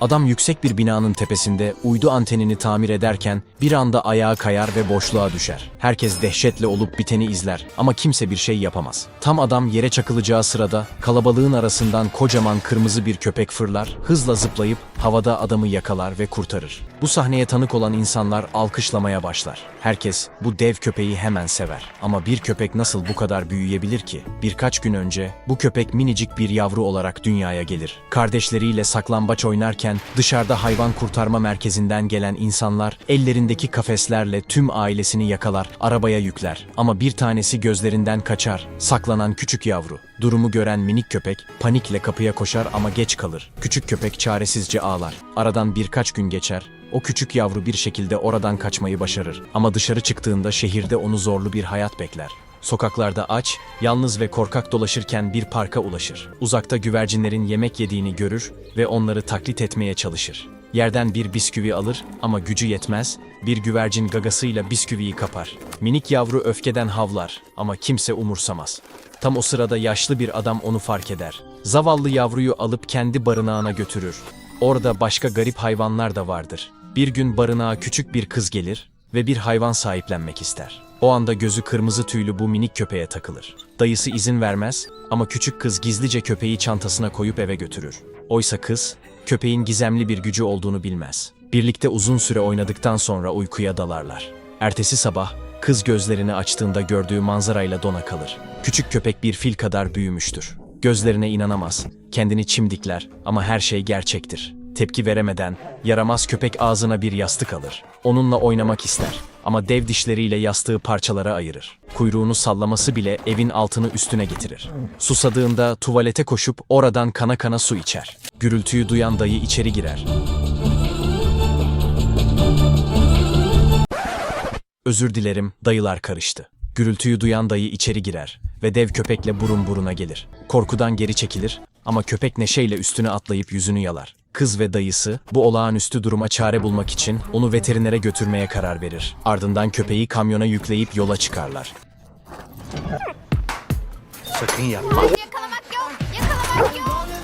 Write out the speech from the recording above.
Adam yüksek bir binanın tepesinde uydu antenini tamir ederken bir anda ayağa kayar ve boşluğa düşer. Herkes dehşetle olup biteni izler ama kimse bir şey yapamaz. Tam adam yere çakılacağı sırada kalabalığın arasından kocaman kırmızı bir köpek fırlar, hızla zıplayıp havada adamı yakalar ve kurtarır. Bu sahneye tanık olan insanlar alkışlamaya başlar. Herkes bu dev köpeği hemen sever. Ama bir köpek nasıl bu kadar büyüyebilir ki? Birkaç gün önce bu köpek minicik bir yavru olarak dünyaya gelir. Kardeşleriyle saklambaç oynarken dışarıda hayvan kurtarma merkezinden gelen insanlar ellerindeki kafeslerle tüm ailesini yakalar, arabaya yükler. Ama bir tanesi gözlerinden kaçar. Saklanan küçük yavru. Durumu gören minik köpek panikle kapıya koşar ama geç kalır. Küçük köpek çaresizce ağlar. Aradan birkaç gün geçer. O küçük yavru bir şekilde oradan kaçmayı başarır. Ama dışarı çıktığında şehirde onu zorlu bir hayat bekler. Sokaklarda aç, yalnız ve korkak dolaşırken bir parka ulaşır. Uzakta güvercinlerin yemek yediğini görür ve onları taklit etmeye çalışır. Yerden bir bisküvi alır ama gücü yetmez, bir güvercin gagasıyla bisküviyi kapar. Minik yavru öfkeden havlar ama kimse umursamaz. Tam o sırada yaşlı bir adam onu fark eder. Zavallı yavruyu alıp kendi barınağına götürür. Orada başka garip hayvanlar da vardır. Bir gün barınağa küçük bir kız gelir ve bir hayvan sahiplenmek ister. O anda gözü kırmızı tüylü bu minik köpeğe takılır. Dayısı izin vermez ama küçük kız gizlice köpeği çantasına koyup eve götürür. Oysa kız, köpeğin gizemli bir gücü olduğunu bilmez. Birlikte uzun süre oynadıktan sonra uykuya dalarlar. Ertesi sabah kız gözlerini açtığında gördüğü manzarayla dona kalır. Küçük köpek bir fil kadar büyümüştür. Gözlerine inanamaz, kendini çimdikler ama her şey gerçektir. Tepki veremeden yaramaz köpek ağzına bir yastık alır. Onunla oynamak ister ama dev dişleriyle yastığı parçalara ayırır. Kuyruğunu sallaması bile evin altını üstüne getirir. Susadığında tuvalete koşup oradan kana kana su içer. Gürültüyü duyan dayı içeri girer. Özür dilerim, dayılar karıştı. Gürültüyü duyan dayı içeri girer ve dev köpekle burun buruna gelir. Korkudan geri çekilir ama köpek neşeyle üstüne atlayıp yüzünü yalar. Kız ve dayısı bu olağanüstü duruma çare bulmak için onu veterinere götürmeye karar verir. Ardından köpeği kamyona yükleyip yola çıkarlar. Sakın yapma. Yakalamak yok, yakalamak yok.